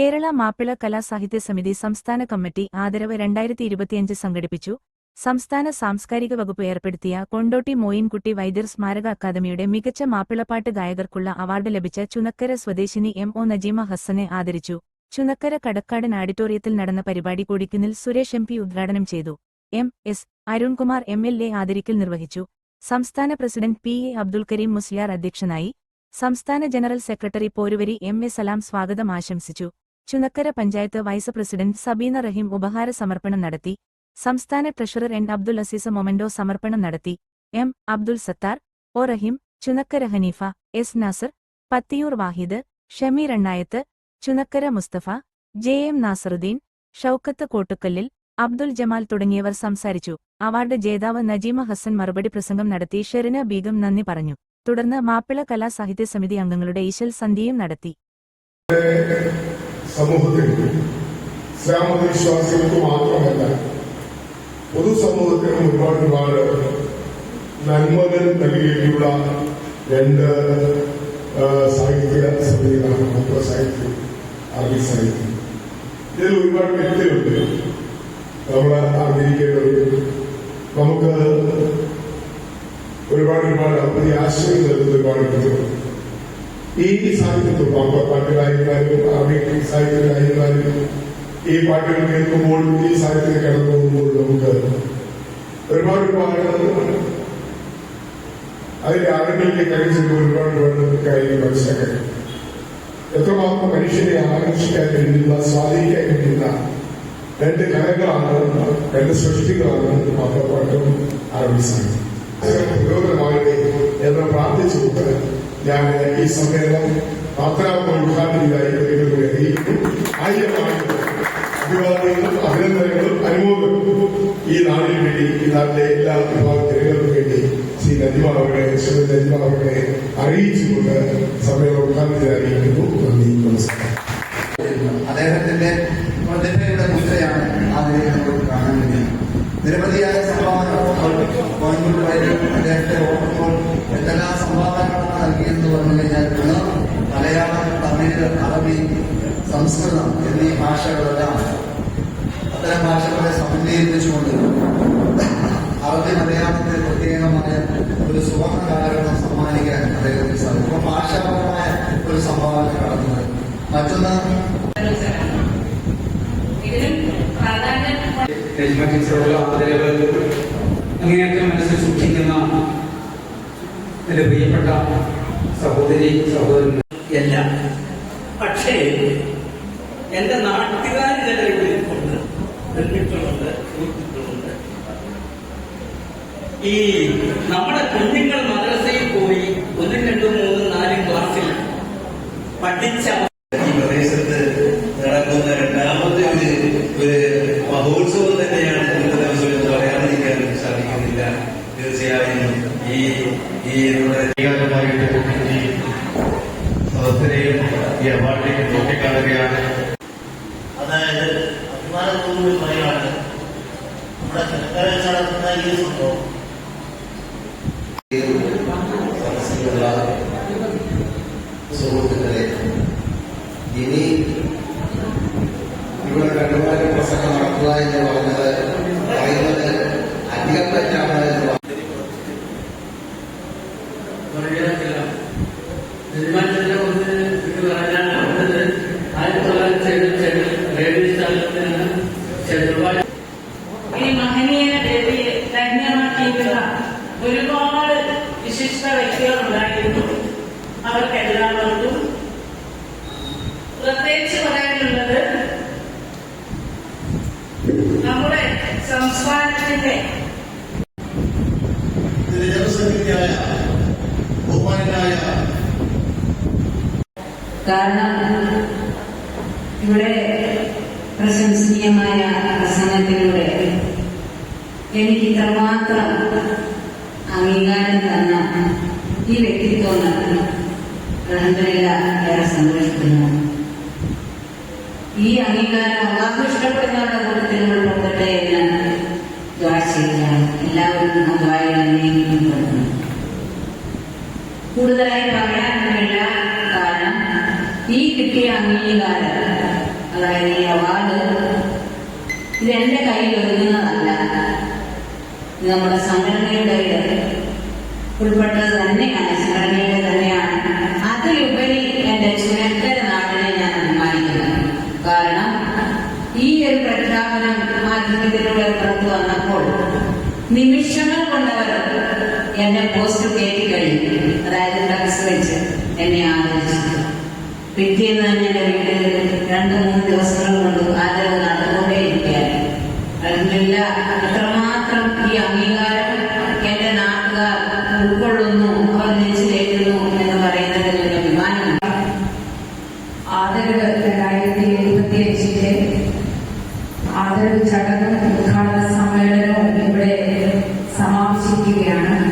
കേരള മാപ്പിള കലാസാഹിത്യ സമിതി സംസ്ഥാന കമ്മിറ്റി ആദരവ് രണ്ടായിരത്തി ഇരുപത്തിയഞ്ച് സംഘടിപ്പിച്ചു. സംസ്ഥാന സാംസ്കാരിക വകുപ്പ് ഏർപ്പെടുത്തിയ കൊണ്ടോട്ടി മോയിൻകുട്ടി വൈദ്യർ സ്മാരക അക്കാദമിയുടെ മികച്ച മാപ്പിളപ്പാട്ട് ഗായകർക്കുള്ള അവാർഡ് ലഭിച്ച ചുനക്കര സ്വദേശിനി എം ഒ നജീമ ഹസ്സനെ ആദരിച്ചു. ചുനക്കര കടക്കാടൻ ആഡിറ്റോറിയത്തിൽ നടന്ന പരിപാടി കൊടിക്കുന്നിൽ സുരേഷ് എം പി ഉദ്ഘാടനം ചെയ്തു. M S Arunkumar M L A ആദരിക്കൽ നിർവഹിച്ചു. സംസ്ഥാന president P A Abdul Kareem Musliyar അധ്യക്ഷനായി. സംസ്ഥാന general secretary Poruvari M A Salam സ്വാഗതം ആശംസിച്ചു. ചുനക്കര പഞ്ചായത്ത് വൈസ് പ്രസിഡന്റ് സബീന റഹീം ഉപഹാര സമർപ്പണം നടത്തി സംസ്ഥാന treasurer N Abdul Azeez memento സമർപ്പണം നടത്തി M Abdul Sattar O Raheem Chunakkara Haneefa S Nasar Pathiyoor Vahid Shameer Ennayath Chunakkara Musthafa J M Nasarudheen Shoukath കോട്ടുക്കല്ലിൽ Abdul Jamal തുടങ്ങിയവർ സംസാരിച്ചു. അവാർഡ് ജേതാവ് നജീമ ഹസൻ മറുപടി പ്രസംഗം നടത്തി ഷെറിന ബീഗം നന്ദി പറഞ്ഞു. തുടർന്ന് മാപ്പിള കലാസാഹിത്യ സമിതി അംഗങ്ങളുടെ ഈശൽ സന്ധ്യയും നടത്തി. സമൂഹത്തിൽ ഇസ്ലാമത വിശ്വാസികൾക്ക് മാത്രമല്ല പൊതുസമൂഹത്തിനും ഒരുപാട് ഒരുപാട് നന്മകൾ നൽകിയിട്ടുള്ള രണ്ട് സാഹിത്യ സമിതികളാണ്. മറ്റുള്ള സാഹിത്യം അറബി സാഹിത്യം. ഇതിൽ ഒരുപാട് വ്യക്തികളുണ്ട്. നമ്മൾ അറിഞ്ഞിരിക്കേണ്ടത് നമുക്ക് ഒരുപാട് ഒരുപാട് അവധി ആശയം നൽകുന്ന ഒരുപാട് വ്യക്തികളുണ്ട് ഈ സാഹിത്യത്തിൽ പാട്ടുകാരായാലും അറബിക് സാഹിത്യകാരായാലും ഈ പാട്ടുകൾ കേൾക്കുമ്പോൾ ഈ സാഹിത്യം കടന്നു പോകുമ്പോൾ നമുക്ക് ഒരുപാട് ഒരുപാട് അതിന്റെ ആഴങ്ങളിലേക്ക് കഴിച്ചിട്ട് ഒരുപാട് ഒരുപാട് കാര്യങ്ങൾ മനസ്സിലാക്കാൻ എത്രമാത്രം മനുഷ്യനെ ആകർഷിക്കാൻ കഴിയുന്ന സ്വാധീനിക്കാൻ കഴിയുന്ന രണ്ട് കലകളാണ് രണ്ട് സൃഷ്ടികളാണ് മാത്രപ്പാട്ടും അറബി സാഹിത്യം പുരോഗതമാകട്ടെ എന്ന് പ്രാർത്ഥിച്ചുകൊണ്ട് ഞാൻ ഈ സമ്മേളനം മാത്രം ഉദ്ഘാടനത്തിനായി അറിയിക്കും ആയിരമായിട്ട് അഭിവാദ്യങ്ങളും അഭിനന്ദനങ്ങളും അനുഭവങ്ങളും ഈ നാടിന് വേണ്ടി ഈ നാട്ടിലെ എല്ലാ വിഭാഗ ജനങ്ങൾക്കും വേണ്ടി ശ്രീ നജിമാവരുടെ ശ്രീമതി നജിമാവരുടെ അറിയിച്ചുകൊണ്ട് സമ്മേളനം ഉദ്ഘാടനത്തിൽ അറിയിക്കുന്നു നന്ദി നമസ്കാരം. അദ്ദേഹത്തിന്റെ പ്രതിഭയുടെ മുദ്രയാണ് ആ നമുക്ക് കാണാൻ കഴിയുന്നത്. നിരവധിയായ തമിഴ് അറബി സംസ്കൃതം എന്നീ ഭാഷകളെല്ലാം അത്തരം ഭാഷകളെ സമന്വയിപ്പിച്ചുകൊണ്ട് അറബി മലയാളത്തിന് പ്രത്യേകമായ ഒരു സുവർണ കാലഘട്ടം സമ്മാനിക്കാൻ അദ്ദേഹത്തിന് സാധിക്കും. ഇപ്പൊ ഭാഷാപരമായ ഒരു സംഭാവന കടന്നത് മറ്റൊന്ന് അങ്ങനെയൊക്കെ മനസ്സിൽ സൂക്ഷിക്കുന്ന എന്റെ പ്രിയപ്പെട്ട സഹോദരി സഹോദരൻ എല്ലാം പക്ഷേ എന്റെ നാട്ടുകാർ ചില ബന്ധുക്കളുണ്ട് സുഹൃത്തുക്കളുണ്ട് ഈ നമ്മുടെ കുഞ്ഞുങ്ങൾ മദ്രസയിൽ പോയി ഒന്നും രണ്ടും മൂന്നും നാലും ക്ലാസ്സിൽ പഠിച്ച ഈ പ്രദേശത്ത് നടക്കുന്ന രണ്ടാമത്തെ ഒരു മഹോത്സവം തന്നെയാണ് ഇന്നത്തെ ദിവസം എന്ന് പറയാതിരിക്കാൻ സാധിക്കുന്നില്ല. തീർച്ചയായും ഈ ഈ നമ്മുടെ ഏകാഗ്രമായിട്ട് ഈ സദസ്സിനെയും ഈ അവാർഡിനെയും നോക്കിക്കാണുകയാണ് അതായത് അഭിമാനത്തോടുകൂടി പറയുകയാണ്. നമ്മുടെ കിടക്കരയിൽ നടത്തുന്ന ഈ സംഭവം. സുഹൃത്തുക്കളെ ഇനി ഇവിടെ കണ്ടുമാറ്റ പ്രസംഗം നടത്തുക എന്ന് പറഞ്ഞത് അധികം തെറ്റാണ് അവർക്കെല്ലാവർക്കും പ്രത്യേകിച്ച് പറയാനുള്ളത് നമ്മുടെ സംസ്ഥാനത്തിന്റെ ജനസംഖ്യയായ ബഹുമാനായ കാരണം ഇവിടെ പ്രശംസനീയമായ പ്രസംഗത്തിലൂടെ എനിക്ക് ഇത്രമാത്രം അംഗീകാരം തന്ന ഈ വ്യക്തിത്വം അലഹമില്ല ഏറെ സന്തോഷിക്കുന്നു ഈ അംഗീകാരം അള്ളാഹു ഇഷ്ടപ്പെടുന്നവരുടെ കൂട്ടത്തിൽ പോകട്ടെ എന്ന് എല്ലാവരും ആ ദ്വായിൽ കൂടുതലായി പറയാനൊന്നുമില്ല കാരണം ഈ കിട്ടിയ അംഗീകാരം അതായത് ഈ അവാർഡ് ഇത് എന്റെ കയ്യിൽ നമ്മുടെ സംഘടനയുടെ ഉൾപ്പെട്ടത് തന്നെയാണ്. ജീവിതത്തിലൂടെ കടന്നു വന്നപ്പോൾ നിമിഷങ്ങൾ കൊണ്ടവർ എന്റെ പോസ്റ്റ് കയറ്റി കഴിഞ്ഞു. അതായത് ഡ്രഗ്സ് വെച്ച് എന്നെ ആദരിച്ചു പിറ്റേന്ന് തന്നെ എന്റെ വീട്ടിൽ രണ്ടു മൂന്ന് ദിവസങ്ങൾ കൊണ്ട്. ആദരവ് നടന്നുകൊണ്ടേ ഇരിക്കുകയായിരുന്നു എത്രമാത്രം ഈ അംഗീകാരം എന്റെ നാട്ടുകാർ ഉൾക്കൊള്ളുന്നു അവർ എന്ന് പറയുന്നതിൽ എന്റെ അഭിമാനമാണ് ആദരവ് രണ്ടായിരത്തി ഇരുപത്തി മറ്റൊരു ചടങ്ങ് ഉദ്ഘാടന സമ്മേളനവും ഇവിടെ സമാപിച്ചിരിക്കുകയാണ്.